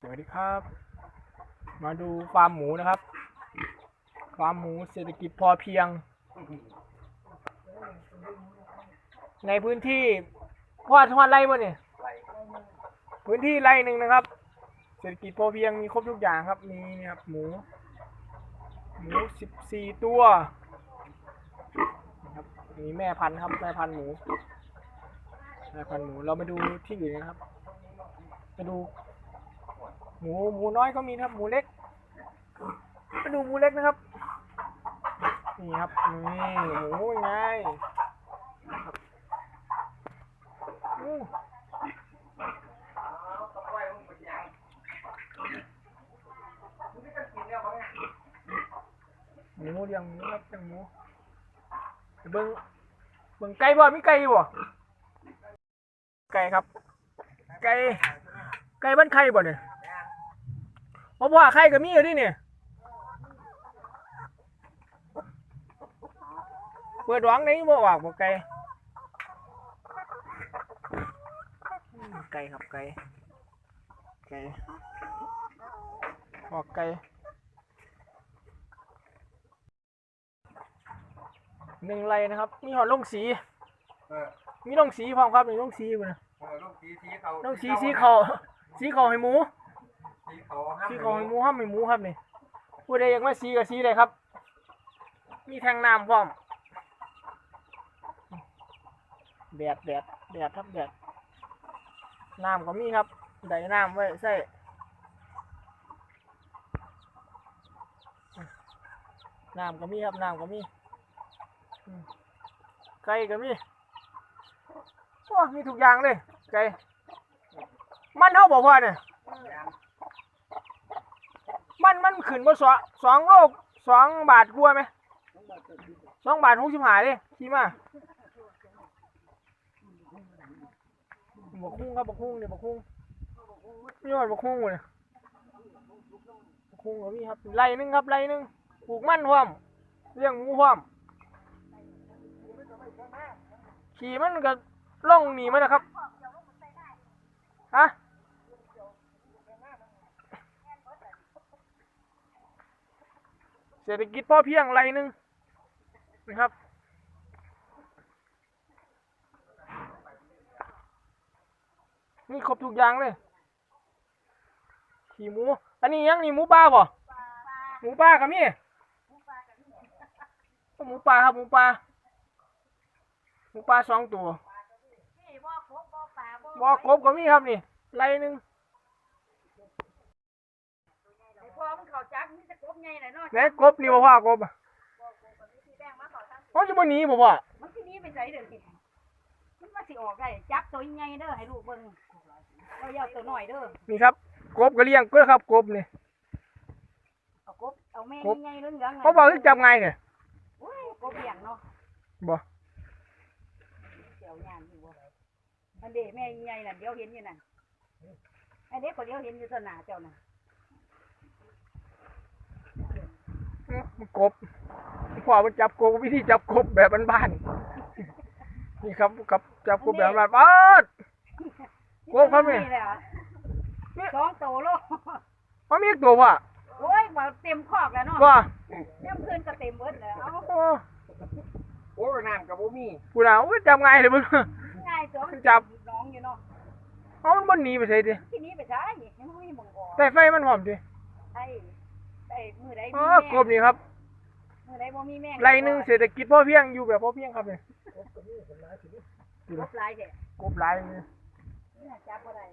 สวัสดีครับ มาดูฟาร์มหมูนะครับ ฟาร์มหมูเศรษฐกิจพอเพียง ในพื้นที่พอดทอดไรบ่เนี่ยพื้นที่ไรหนึ่งนะครับ เศรษฐกิจพอเพียงมีครบทุกอย่างครับ มีนี่ครับหมู หมูสิบสี่ตัวครับมีแม่พันธุ์ครับแม่พันธุ์หมูแม่พันธุ์หมูเรามาดูที่อื่นนะครับมาดู มูหมูน้อยก็มีนะครับ หมูเล็กมาดูหมูเล็กนะครับ นี่ครับนี่หมูยังไงครับอู้หมูเลี้ยงหมูครับเลี้ยงหมูเบิ้งเบิ้งไก่บ่มีไก่บ่ไก่ครับ ไก่ไก่บ้านไข่บ่เนี่ย เพราะว่าไข่ก็มีอยู่ดิเนี่ยเปิดหวังไหนบ่ออกบ่ไก่อืมไก่ครับไก่ไก่ออกไก่หนึ่งไรนะครับ มีหอดลงสีเออมีลงสีพร้อมครับมีลงสีบ่นะเออลูกสีสีเขาลงสีสีเขาสีเขาให้หมู สีเขาห้ามสีเขาให้หมูห้ามให้หมูครับนี่ผู้ใดอยากมาสีก็สีได้ครับ มีแทงน้ำพร้อมแดดแดดแดดครับแดดน้ำก็มีครับได้น้ำไว้ใส่น้ำก็มีครับน้ำก็มีอืมไก่ก็มีโอ้มีทุกอย่างเลยไก่มันเท่าบอกว่าเนี่ย มันมันขึ้นมาสองสองโลกสองบาทกลัวไหมสองบาทหกสิบห้าเลยขี่มาบกคุ้งครับบกคุ้งเนี่ยบกคุ้งนี่ว่าบักคุ้งเลยบกคุ้งก็มีครับไรหนึงครับไรหนึงปลูกมันพร้อมเลี้ยงหมูพร้อมขี่มันก็ล่องหนีมันนะครับฮะ เศรษฐกิจพอเพียงไรหนึ่งนะครับ นี่ครบทุกอย่างเลยขี่หมู อันนี้ยังนี่หมูป่าบ่หมูป่ากับนี่หมูป่าครับหมูป่าหมูป่าสองตัวบ่กบก็มีครับนี่ไรหนึ่ง พอมันเข้าจั กมันจะกบใหญ่หน่อยเนาะไหนกบนี่บ่พ่อกบอะสีแดงมาเข้าทั้งเขาจะบ่หนีบ่พ่อมันที่นี้ไปใส่เด้อสิมันมาสิออกได้จับตัวใหญ่เด้อให้ลูกเบิ่งเราอยากตัวน้อยเด้อนี่ครับกบก็เลี้ยงก็ครับกบนี่เอากบเอาแม่ใหญ่ๆเหลืองๆเขาบอกคือจับไงเนี่ยโอ้ยกบเลี้ยงเนาะบ่เดี๋ยวยานอยู่บ่อันเด้แม่ใหญ่น่ะเดี๋ยวเห็นอยู่นั่นไอ้เด็กก็เดี๋ยวเห็นอยู่ต้นหน้าเจ้าน่ะ มัน กบพ่อมันจับกบวิธีจับกบแบบบ้านๆนี่ครับกับจับกบแบบบ้านๆป๊าดกบครับแม่นี่แหละสองตัวโลมันมีอีกตัวว่ะโอ้ยบ่เต็มคอกแล้วเนาะว่าเต็มคืนก็เต็มเบิดแล้วเอาโอ้โอ้ยน้ำกับบ่มีกูน่าโอ้ยจับไงเลยมึงง่ายตัวมันจับน้องอยู่เนาะเอามันบนหนีไปใส่ดิที่นี้ไปใช้ยังไม่มีหมองออกแต่ไฟมันหอมดิไอ้ ไอ้มือใดอ๋มีอแม่กบนี่ครับมือใดบ่มีแม่ไรหนึ่งเศรษฐกิจพอเพียงอยู่แบบพอเพียงครับเนี่ยลบลายเด้กบหลายนี่จับบ่ได้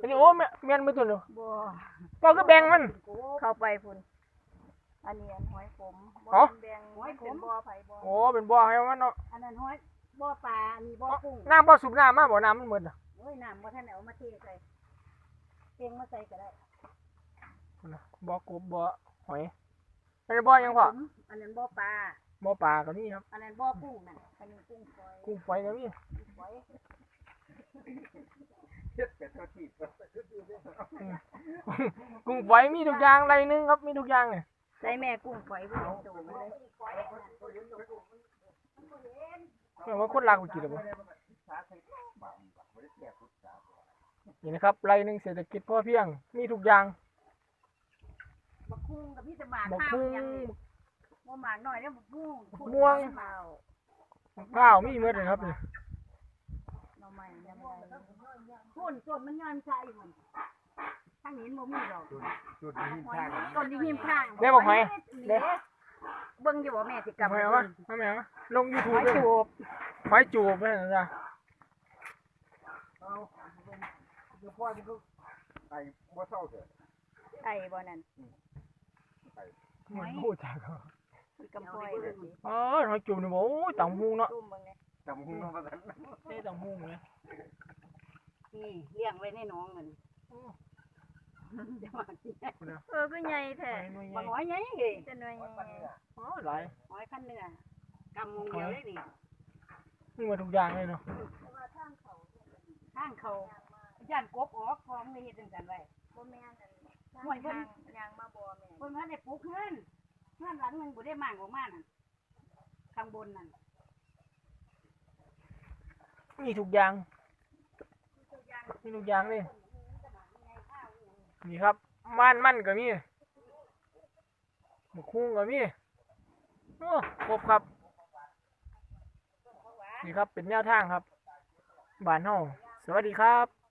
อันนี้โอ้แม่แม่นไม่ตัวเนาะบ่ก็คือแบ่งมัน เข้าไปพุ่นอันนี้อันหอยผมอ๋อแดงหอยผมบ่อไผบ่โอ้เป็นบ่อให้มันเนาะอันนั้นหอยบ่อปลาอันนี้บ่อกุ้งน้ำบ่อสูบน้ำมาบ่อน้ำมันหมดอะโอ้ยน้ำบ่ทันเอามาเทใส่เต็งมาใส่ก็ได้ บ่อกบบ่อหอยอันนี้บ่อยังพ่อผมอันนั้นบ่อปลาบ่อปลาก็มีครับ อันนั้นบ่อกุ้งนั่นอันนี้กุ้งฝอยกุ้งไฟก็มีฝอยเฮ็ดแต่เท่าที่กุ้งไฟมีทุกอย่างไรหนึงครับมีทุกอย่างเนี่ยใส่แม่กุ้งฝอยบ่เอาตัวมันเลยแม่ว่าคนรักไปกินหรือเปล่านี่นะครับไรหนึ่งเศรษฐกิจพอเพียงมีทุกอย่าง บักคุ้งกับพี่จะหมากบักข้าวคุ้งยังนี่บ่หมากหน่อยแล้วบักคุ้งบักม่วงเปล่าข้าวมีเมื่อเลยครับนี่หน่อไม้ยังไงพุ่นต้นมันย้อนใส่มันทางนี้มันบ่มีดอกจุดหินข้างต้นที่หิมข้างเด้บอกไหมเด้เบิ่งอยู่ว่าแม่สิกลับทำไมวะทำไมวะลงยูทูไว้บด้วยจูบไฟจูบไปนะจ๊ะเอาเดี๋ยวพ่อมันก็ไอ้บ่เท่าเถอะ ไอ้บ่นั่นเหมือนพูดจากเขาคือกำปอยเลยสิอ๋อไฟจูบนี่บอกโอ้ยต่างหูเนาะตุ้มเบิ่งเลยจำหุ้งมาสันเต้ต่างหูเนี่ยนี่เลี้ยงไว้ในหน้องมันจะมากินเออคือใหญ่แท้ไฟหน่วยใหบ่ญ่น้อยใหญ่เฮ้ยจะหน่วยใหญ่อ๋อหลายน้อยคันเนื้อกำมงเดียวได้นี่มีมาทุกอย่างเลยเนาะทางเขาย่านกบออกของนี่เฮ็ดจังซั่นไว้บ่แม่นอัน ห่วยเพิ่นยางมาบ่แม่เพิ่นว่าได้ปลูกเฮือนเฮือนหลังหนึงบ่ได้มางออกมานั่นข้างบนนั่นมีทุกอย่าง มีทุกอย่างเลย นี่ครับมันมันก็มีหมกคุ้งก็มีโอ้ครบครับ นี่ครับเป็นแนวทางครับ บ้านเฮาสวัสดีครับ